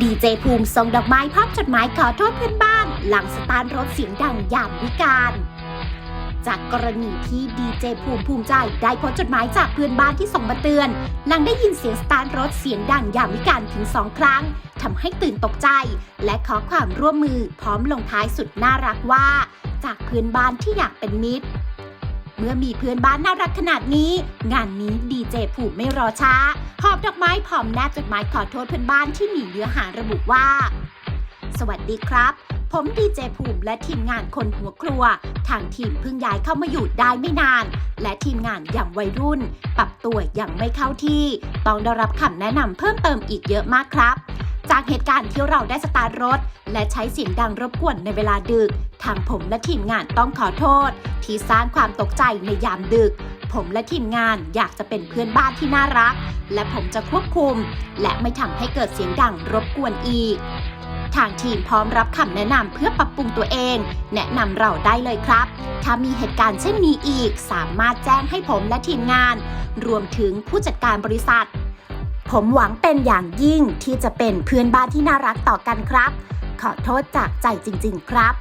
ดีเจภูมิส่งดอกไม้พร้อมจดหมายขอโทษเพื่อนบ้าน หลังสตาร์ทรถเสียงดังยามวิการ จากกรณีที่ดีเจภูมิภูมิใจได้พสต์จดหมายจากเพื่อนบ้านที่ส่งมาเตือน หลังได้ยินเสียงสตาร์ทรถเสียงดังยามวิการถึงสองครั้งทำให้ตื่นตกใจ และขอความร่วมมือพร้อมลงท้ายสุดน่ารักว่า จากเพื่อนบ้านที่อยากเป็นมิตร เมื่อมีเพื่อนบ้านน่ารักขนาดนี้ งานนี้ดีเจภูมิไม่รอช้า หอบดอกไม้พร้อมแนบจดหมายขอโทษเพื่อนบ้านที่มีเนื้อหาระบุว่า สวัสดีครับ ผมดีเจภูมิและทีมงานคนหัวครัว ทางทีมเพิ่งย้ายเข้ามาอยู่ได้ไม่นาน และทีมงานอย่างวัยรุ่น ปรับตัวยังไม่เข้าที่ ต้องได้รับคำแนะนำเพิ่มเติมอีกเยอะมากครับ จากเหตุการณ์ที่เราได้สตาร์ทรถ และใช้เสียงดังรบกวนในเวลาดึก ทางผมและทีมงานต้องขอโทษ ที่สร้างความตกใจในยามดึก ผมและทีมงานอยากจะเป็นเพื่อนบ้านที่น่ารัก และผมจะควบคุม และไม่ทำให้เกิดเสียงดังรบกวนอีก ทางทีมพร้อมรับคำแนะนำเพื่อปรับปรุงตัวเอง แนะนำเราได้เลยครับ ถ้ามีเหตุการณ์เช่นนี้อีก สามารถแจ้งให้ผมและทีมงาน รวมถึงผู้จัดการบริษัท ผมหวังเป็นอย่างยิ่งที่จะเป็นเพื่อนบ้านที่น่ารักต่อกันครับ ขอโทษจากใจจริง ๆ ครับ